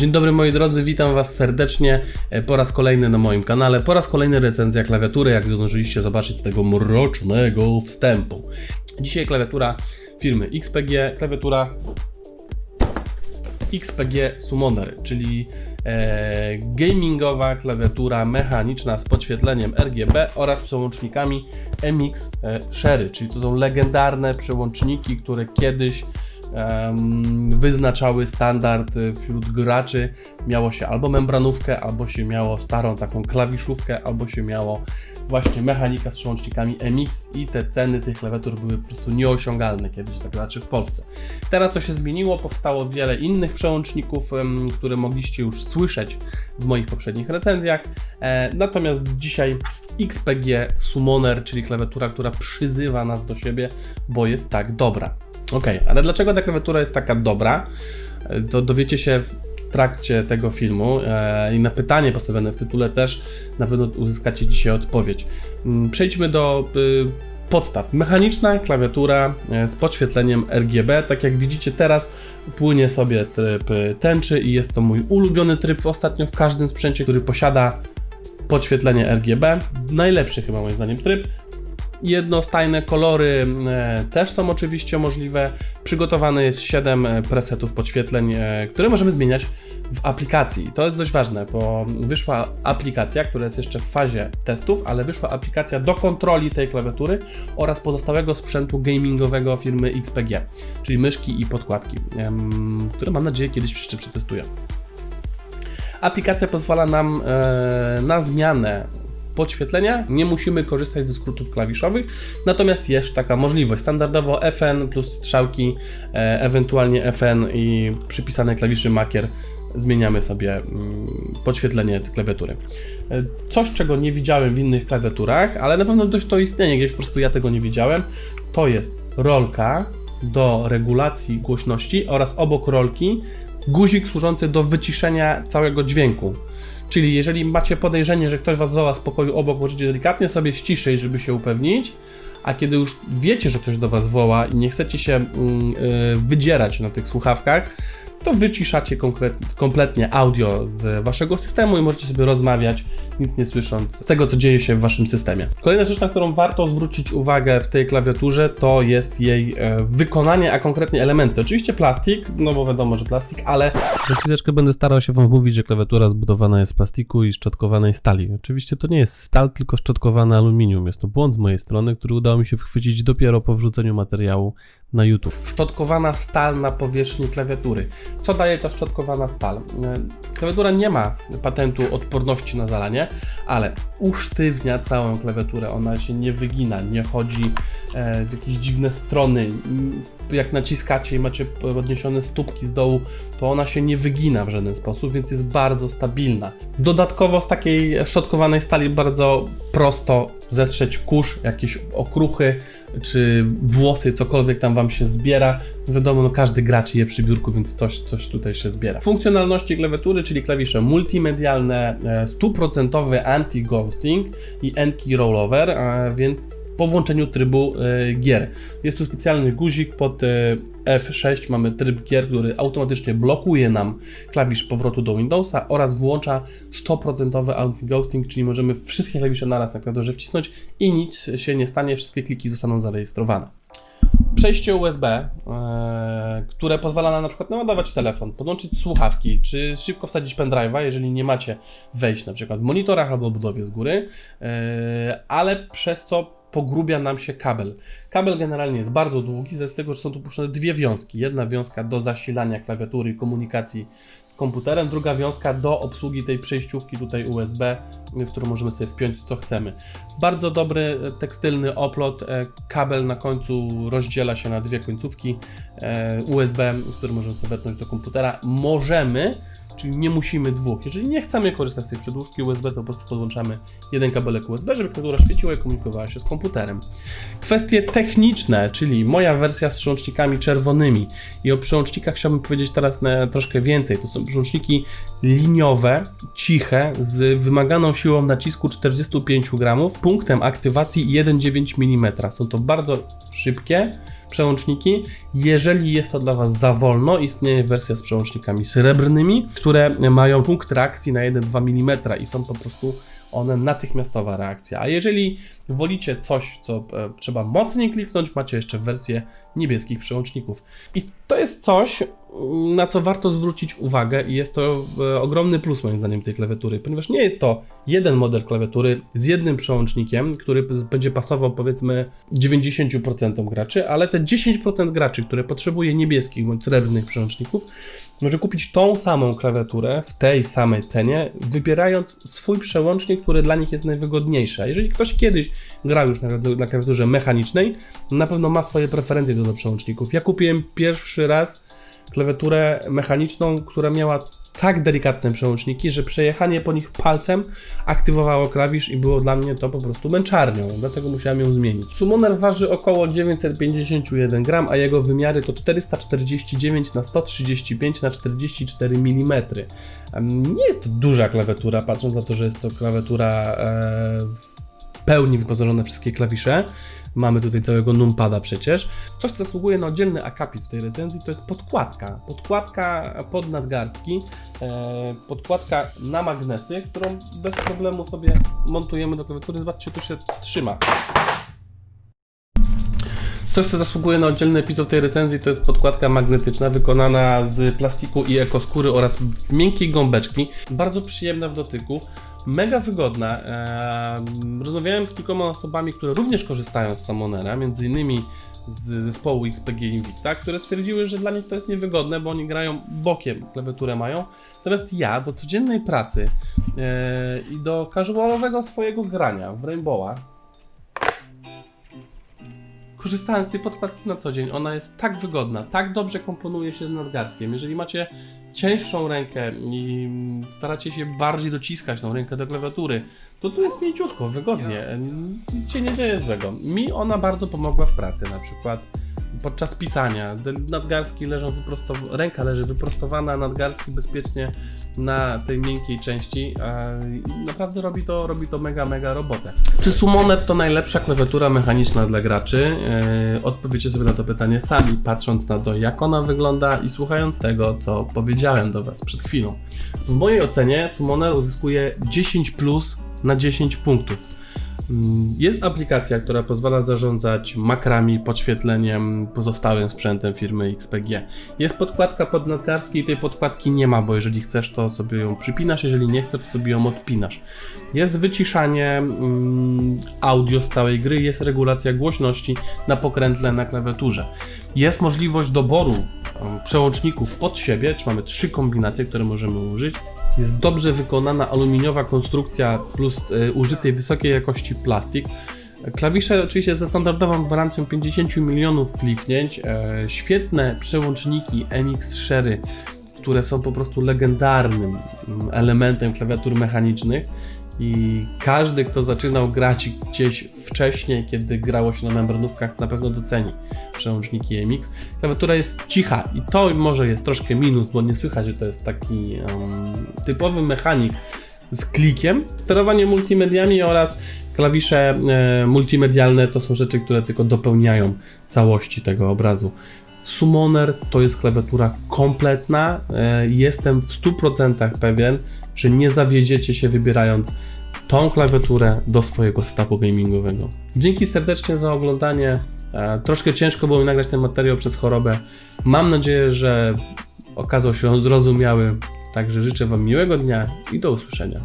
Dzień dobry moi drodzy, witam Was serdecznie e, po raz kolejny na moim kanale, po raz kolejny recenzja klawiatury, jak zdążyliście zobaczyć z tego mrocznego wstępu. Dzisiaj klawiatura firmy XPG, klawiatura XPG Summoner, czyli e, gamingowa klawiatura mechaniczna z podświetleniem RGB oraz przełącznikami MX e, Sherry, czyli to są legendarne przełączniki, które kiedyś wyznaczały standard e, wśród graczy. Miało się albo membranówkę, albo się miało starą taką klawiszówkę, albo się miało właśnie mechanika z przełącznikami MX i te ceny tych klawiatur były po prostu nieosiągalne kiedyś dla graczy w Polsce. Teraz to się zmieniło, powstało wiele innych przełączników, które mogliście już słyszeć w moich poprzednich recenzjach. E, natomiast dzisiaj XPG Summoner, czyli klawiatura, która przyzywa nas do siebie, bo jest tak dobra. Ok, ale dlaczego ta klawiatura jest taka dobra? E, To dowiecie się w trakcie tego filmu e, i na pytanie postawione w tytule też na pewno uzyskacie dzisiaj odpowiedź. Mm, Przejdźmy do y, podstaw. Mechaniczna klawiatura e, z podświetleniem RGB. Tak jak widzicie teraz płynie sobie tryb y, tęczy i jest to mój ulubiony tryb ostatnio w każdym sprzęcie, który posiada podświetlenie RGB. Najlepszy chyba moim zdaniem tryb. Jednostajne kolory e, też są oczywiście możliwe. Przygotowane jest 7 presetów podświetleń, e, które możemy zmieniać w aplikacji. To jest dość ważne, bo wyszła aplikacja, która jest jeszcze w fazie testów, ale wyszła aplikacja do kontroli tej klawiatury oraz pozostałego sprzętu gamingowego firmy XPG, czyli myszki i podkładki, które mam nadzieję kiedyś jeszcze przetestuję. Aplikacja pozwala nam e, na zmianę podświetlenia. Nie musimy korzystać ze skrótów klawiszowych, natomiast jest taka możliwość. Standardowo FN plus strzałki, e, ewentualnie FN i przypisane klawiszy makier zmieniamy sobie mm, podświetlenie klawiatury. E, Coś, czego nie widziałem w innych klawiaturach, ale na pewno dość to istnieje, gdzieś po prostu ja tego nie widziałem, to jest rolka do regulacji głośności oraz obok rolki guzik służący do wyciszenia całego dźwięku. Czyli jeżeli macie podejrzenie, że ktoś was woła z pokoju obok, możecie delikatnie sobie ściszyć, żeby się upewnić, a kiedy już wiecie, że ktoś do was woła i nie chcecie się mm, y, wydzierać na tych słuchawkach, to wyciszacie kompletnie audio z waszego systemu i możecie sobie rozmawiać, nic nie słysząc z tego, co dzieje się w waszym systemie. Kolejna rzecz, na którą warto zwrócić uwagę w tej klawiaturze, to jest jej e, wykonanie, a konkretnie elementy. Oczywiście plastik, no bo wiadomo, że plastik, ale za chwileczkę będę starał się wam mówić, że klawiatura zbudowana jest z plastiku i szczotkowanej stali. Oczywiście to nie jest stal, tylko szczotkowane aluminium. Jest to błąd z mojej strony, który udało mi się wychwycić dopiero po wrzuceniu materiału na YouTube. Szczotkowana stal na powierzchni klawiatury. Co daje ta szczotkowana stal? E, Klawiatura nie ma patentu odporności na zalanie, ale usztywnia całą klawiaturę. Ona się nie wygina, nie chodzi e, w jakieś dziwne strony. Jak naciskacie i macie podniesione stópki z dołu, to ona się nie wygina w żaden sposób, więc jest bardzo stabilna. Dodatkowo z takiej szczotkowanej stali bardzo prosto zetrzeć kurz, jakieś okruchy czy włosy, cokolwiek tam wam się zbiera. Wiadomo, no każdy gracz je przy biurku, więc coś, coś tutaj się zbiera. Funkcjonalności klawiatury, czyli klawisze multimedialne, e, stuprocentowy anti-ghosting i N-key rollover, więc po włączeniu trybu e, gier. Jest tu specjalny guzik pod e, F6, mamy tryb gier, który automatycznie blokuje nam klawisz powrotu do Windowsa oraz włącza 100% anti-ghosting, czyli możemy wszystkie klawisze naraz na klawiaturze wcisnąć i nic się nie stanie, wszystkie kliki zostaną zarejestrowane przejście USB, e, które pozwala nam na przykład naładować telefon, podłączyć słuchawki, czy szybko wsadzić pendrive'a, jeżeli nie macie wejść na przykład w monitorach albo budowie z góry, ale przez co pogrubia nam się kabel. Kabel generalnie jest bardzo długi, z tego, że są tu puszczone dwie wiązki. Jedna wiązka do zasilania klawiatury i komunikacji z komputerem, druga wiązka do obsługi tej przejściówki tutaj USB, w którą możemy sobie wpiąć co chcemy. Bardzo dobry e, tekstylny oplot, e, kabel na końcu rozdziela się na dwie końcówki e, USB, które możemy sobie wepnąć do komputera. Możemy, czyli nie musimy dwóch. Jeżeli nie chcemy korzystać z tej przedłużki USB, to po prostu podłączamy jeden kabelek USB, żeby klawiatura świeciła i komunikowała się z komputerem. Kwestie techniczne, czyli moja wersja z przełącznikami czerwonymi i o przełącznikach chciałbym powiedzieć teraz na troszkę więcej. To są przełączniki liniowe, ciche, z wymaganą siłą nacisku 45 gramów, punktem aktywacji 1,9 mm. Są to bardzo szybkie przełączniki. Jeżeli jest to dla Was za wolno, istnieje wersja z przełącznikami srebrnymi, które mają punkt reakcji na 1-2 mm i są po prostu one natychmiastowa reakcja. A jeżeli wolicie coś, co e, trzeba mocniej kliknąć, macie jeszcze wersję niebieskich przełączników. I to jest coś, na co warto zwrócić uwagę i jest to e, ogromny plus moim zdaniem tej klawiatury, ponieważ nie jest to jeden model klawiatury z jednym przełącznikiem, który będzie pasował powiedzmy 90% graczy, ale te 10% graczy, które potrzebuje niebieskich bądź srebrnych przełączników, może kupić tą samą klawiaturę w tej samej cenie, wybierając swój przełącznik, który dla nich jest najwygodniejszy. A jeżeli ktoś kiedyś grał już na, na klawiaturze mechanicznej, na pewno ma swoje preferencje co do przełączników. Ja kupiłem pierwszy raz klawiaturę mechaniczną, która miała tak delikatne przełączniki, że przejechanie po nich palcem aktywowało klawisz i było dla mnie to po prostu męczarnią, dlatego musiałem ją zmienić. Summoner waży około 951 gram, a jego wymiary to 449 na 135 na 44 mm. Nie jest duża klawiatura, patrząc na to, że jest to klawiatura e, pełni wyposażone wszystkie klawisze. Mamy tutaj całego numpada przecież. Coś, co zasługuje na oddzielny akapit w tej recenzji, to jest podkładka. Podkładka pod nadgarstki, e, podkładka na magnesy, którą bez problemu sobie montujemy do klawiatury. Zobaczcie, tu się trzyma. Coś, co zasługuje na oddzielny epizod tej recenzji, to jest podkładka magnetyczna wykonana z plastiku i ekoskóry oraz miękkiej gąbeczki. Bardzo przyjemna w dotyku, mega wygodna. Rozmawiałem z kilkoma osobami, które również korzystają z Summonera, między innymi z zespołu XPG Invicta, które twierdziły, że dla nich to jest niewygodne, bo oni grają bokiem, klawiaturę mają. Natomiast ja do codziennej pracy eee, i do casualowego swojego grania w Rainbowa korzystałem z tej podkładki na co dzień. Ona jest tak wygodna, tak dobrze komponuje się z nadgarstkiem. Jeżeli macie cięższą rękę i staracie się bardziej dociskać tą rękę do klawiatury, to tu jest mięciutko, wygodnie. Nic się nie dzieje złego. Mi ona bardzo pomogła w pracy, na przykład podczas pisania. Te Nadgarstki leżą wyprostowane, ręka leży wyprostowana, nadgarstki bezpiecznie na tej miękkiej części. Naprawdę robi to, robi to mega, mega robotę. Czy Summoner to najlepsza klawiatura mechaniczna dla graczy? Yy, odpowiecie sobie na to pytanie sami, patrząc na to, jak ona wygląda i słuchając tego, co powiedziałem do Was przed chwilą. W mojej ocenie Summoner uzyskuje 10 plus na 10 punktów. Mm, Jest aplikacja, która pozwala zarządzać makrami, podświetleniem, pozostałym sprzętem firmy XPG. Jest podkładka pod nadgarstki i tej podkładki nie ma, bo jeżeli chcesz, to sobie ją przypinasz, jeżeli nie chcesz, to sobie ją odpinasz. Jest wyciszanie mm, audio z całej gry, jest regulacja głośności na pokrętle na klawiaturze. Jest możliwość doboru um, przełączników pod siebie, czy mamy trzy kombinacje, które możemy użyć. Jest dobrze wykonana aluminiowa konstrukcja plus y, użytej wysokiej jakości plastik. Klawisze oczywiście ze standardową gwarancją 50 milionów kliknięć, e, świetne przełączniki MX Sherry, które są po prostu legendarnym mm, elementem klawiatur mechanicznych i każdy, kto zaczynał grać gdzieś wcześniej, kiedy grało się na membranówkach, na pewno doceni przełączniki MX. Klawiatura jest cicha i to może jest troszkę minus, bo nie słychać, że to jest taki em, typowy mechanik z klikiem. Sterowanie multimediami oraz klawisze e, multimedialne to są rzeczy, które tylko dopełniają całości tego obrazu. Summoner to jest klawiatura kompletna. E, Jestem w 100% pewien, że nie zawiedziecie się wybierając tą klawiaturę do swojego setupu gamingowego. Dzięki serdecznie za oglądanie. E, Troszkę ciężko było mi nagrać ten materiał przez chorobę. Mam nadzieję, że okazał się on zrozumiały. Także życzę Wam miłego dnia i do usłyszenia.